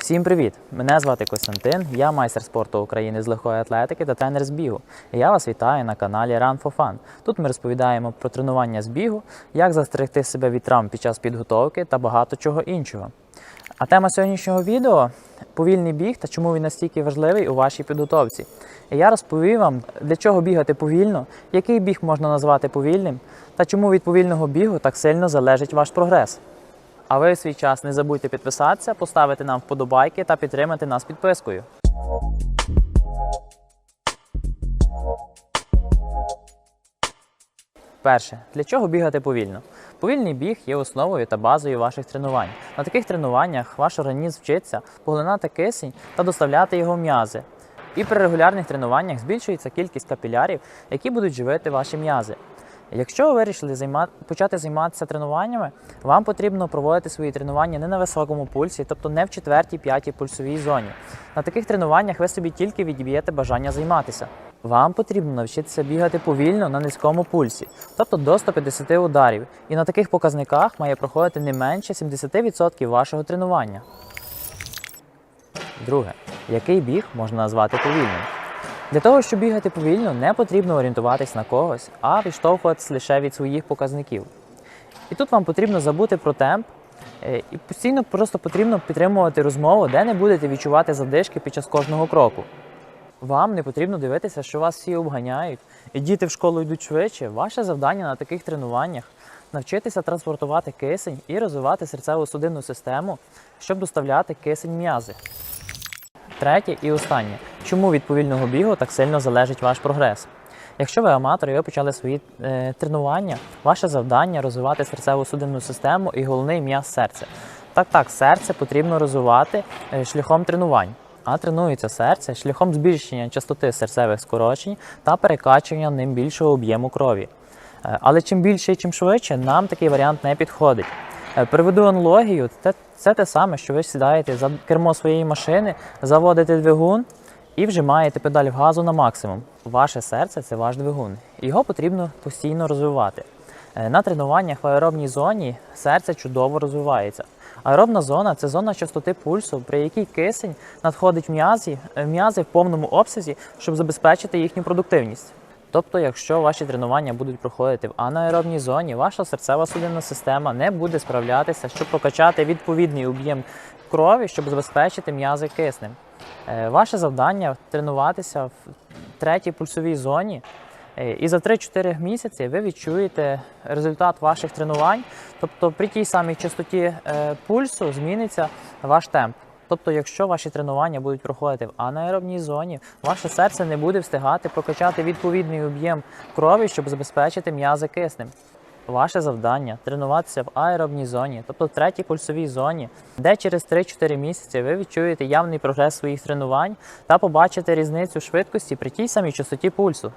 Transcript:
Всім привіт! Мене звати Костянтин, я майстер спорту України з легкої атлетики та тренер з бігу. Я вас вітаю на каналі Run for Fun. Тут ми розповідаємо про тренування з бігу, як застерегти себе від травм під час підготовки та багато чого іншого. А тема сьогоднішнього відео повільний біг та чому він настільки важливий у вашій підготовці. І я розповім вам, для чого бігати повільно, який біг можна назвати повільним, та чому від повільного бігу так сильно залежить ваш прогрес. А ви в свій час не забудьте підписатися, поставити нам вподобайки та підтримати нас підпискою. Перше, для чого бігати повільно? Повільний біг є основою та базою ваших тренувань. На таких тренуваннях ваш організм вчиться поглинати кисень та доставляти його в м'язи. І при регулярних тренуваннях збільшується кількість капілярів, які будуть живити ваші м'язи. Якщо ви вирішили займа... почати займатися тренуваннями, вам потрібно проводити свої тренування не на високому пульсі, тобто не в четвертій, п'ятій пульсовій зоні. На таких тренуваннях ви собі тільки відіб'єте бажання займатися. Вам потрібно навчитися бігати повільно на низькому пульсі, тобто до 150 ударів, і на таких показниках має проходити не менше 70% вашого тренування. Друге, який біг можна назвати повільним? Для того, щоб бігати повільно, не потрібно орієнтуватись на когось, а відштовхуватись лише від своїх показників. І тут вам потрібно забути про темп, е, і постійно просто потрібно підтримувати розмову, де не будете відчувати задишки під час кожного кроку. Вам не потрібно дивитися, що вас всі обганяють, і діти в школу йдуть швидше. Ваше завдання на таких тренуваннях навчитися транспортувати кисень і розвивати серцево-судинну систему, щоб доставляти кисень м'язи. Третє і останнє. Чому від повільного бігу так сильно залежить ваш прогрес? Якщо ви аматор і ви почали свої е, тренування, ваше завдання розвивати серцево-судинну систему і головний м'яз серця. Так, так, серце потрібно розвивати е, шляхом тренувань. А тренується серце шляхом збільшення частоти серцевих скорочень та перекачування ним більшого об'єму крові. Е, Але чим більше і чим швидше, нам такий варіант не підходить. Е, Приведу аналогію, це, це те саме, що ви сідаєте за кермо своєї машини, заводите двигун і вжимаєте педаль газу на максимум. Ваше серце це ваш двигун. Його потрібно постійно розвивати. Е, На тренуваннях в аеробній зоні серце чудово розвивається. Аеробна зона це зона частоти пульсу, при якій кисень надходить в м'язи в повному обсязі, щоб забезпечити їхню продуктивність. Тобто, якщо ваші тренування будуть проходити в анаеробній зоні, ваша серцева судинна система не буде справлятися, щоб прокачати відповідний об'єм крові, щоб забезпечити м'язи киснем. Е, Ваше завдання тренуватися в третій пульсовій зоні. Е, І за 3-4 місяці ви відчуєте результат ваших тренувань. Тобто при тій самій частоті е, пульсу зміниться ваш темп. Тобто, якщо ваші тренування будуть проходити в анаеробній зоні, ваше серце не буде встигати прокачати відповідний об'єм крові, щоб забезпечити м'язи киснем. Ваше завдання тренуватися в аеробній зоні, тобто в третій пульсовій зоні, де через 3-4 місяці ви відчуєте явний прогрес своїх тренувань та побачите різницю швидкості при тій самій частоті пульсу.